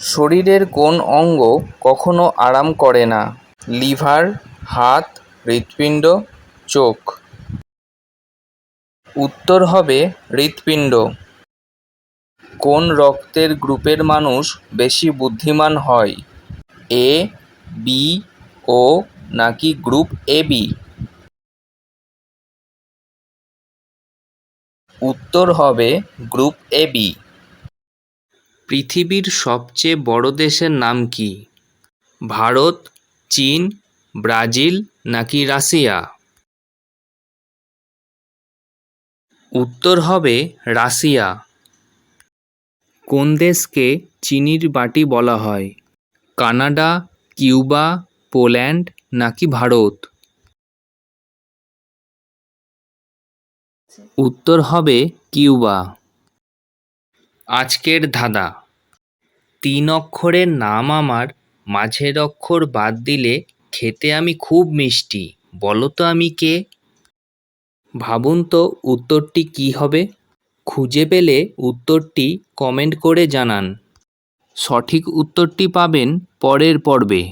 শরীরের কোন অঙ্গ কখনো আরাম করে না? লিভার, হাত, হৃৎপিণ্ড, চোখ। উত্তর হবে হৃৎপিণ্ড। কোন রক্তের গ্রুপের মানুষ বেশি বুদ্ধিমান হয়? এ, বি ও নাকি গ্রুপ এ, বি? উত্তর হবে গ্রুপ এবি পৃথিবীর সবচেয়ে বড় দেশের নাম কি? ভারত, চীন, ব্রাজিল নাকি রাশিয়া? উত্তর হবে রাশিয়া। কোন দেশকে চিনির বাটি বলা হয়? কানাডা, কিউবা, পোল্যান্ড নাকি ভারত? উত্তর হবে কিউবা। আজকের ধাঁধা। তিন অক্ষরের নাম আমার, মাঝের অক্ষর বাদ দিলে খেতে আমি খুব মিষ্টি। বলো তো আমি কে? ভাবুন তো উত্তরটি কী হবে? খুঁজে পেলে উত্তরটি কমেন্ট করে জানান। সঠিক উত্তরটি পাবেন পরের পর্বে।